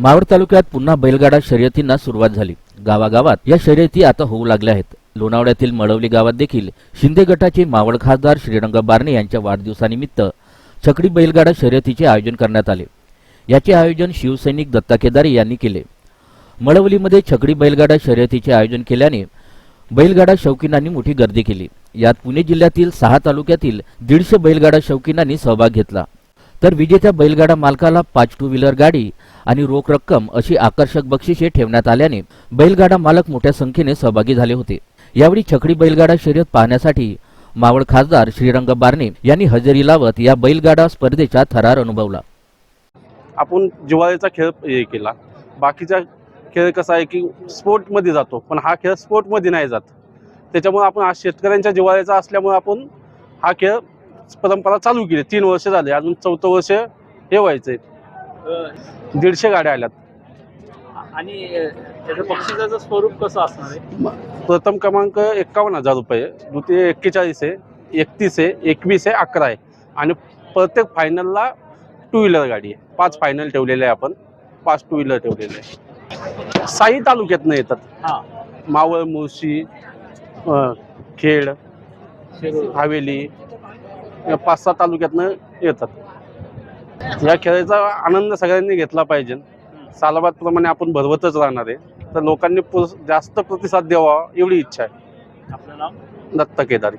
मावळ तालुक्यात पुन्हा बैलगाडा शर्यतींना सुरुवात झाली. गावागावात या शर्यती आता होऊ लागल्या आहेत. लोणावळ्यातील मळवली गावात देखील शिंदे गटाचे मावळ खासदार श्रीरंग बारणे यांच्या वाढदिवसानिमित्त छकडी बैलगाडा शर्यतीचे आयोजन करण्यात आले. याचे आयोजन शिवसैनिक दत्ता केदारे यांनी केले. मळवलीमध्ये छकडी बैलगाडा शर्यतीचे आयोजन केल्याने बैलगाडा शौकीनांनी मोठी गर्दी केली. यात पुणे जिल्ह्यातील सहा तालुक्यातील दीडशे बैलगाडा शौकीनांनी सहभाग घेतला. तर विजेत्या बैलगाडा मालकाला पाच टू व्हीलर गाडी आणि रोख रक्कम अशी आकर्षक बक्षिसे ठेवण्यात आल्याने बैलगाडा मालक मोठ्या संख्येने सहभागी झाले होते. यावेळी छकडी बैलगाडा शर्यत पाहण्यासाठी मावळ खासदार श्रीरंग बारणे यांनी हजेरी लावत या बैलगाडा स्पर्धेचा थरार अनुभवला. आपण जिव्हाळ्याचा खेळ हे केला. बाकीचा खेळ कसा आहे की स्पोर्टमध्ये जातो पण हा खेळ स्पोर्टमध्ये नाही जात. त्याच्यामुळे आपण आज शेतकऱ्यांच्या जिवाळ्याचा असल्यामुळे आपण हा खेळ परंपरा चालू केली. तीन वर्ष झाले. अजून चौथं वर्ष हे व्हायचंय. दीडशे गाड्या आल्यात. आणि त्याचं बक्षिसाचं स्वरूप कसं असणार आहे? प्रथम क्रमांक एक्कावन्न हजार रुपये द्वितीय एक्केचाळीस आहे. एकतीस आहे. एकवीस आहे. अकरा आहे. आणि प्रत्येक फायनलला टू व्हीलर गाडी आहे. पाच फायनल ठेवलेले आहे आपण. पाच टू व्हीलर ठेवलेले आहे. साई तालुक्यातनं येतात. हा. मावळ मुळशी खेड हवेली पाच सहा तालुक्यातनं येतात. या खेळाचा आनंद सगळ्यांनी घेतला पाहिजे. सालाबादप्रमाणे आपण भरवतच राहणार आहे. तर लोकांनी जास्त प्रतिसाद द्यावा एवढी इच्छा आहे. आपलं नाव? दत्त केदारी.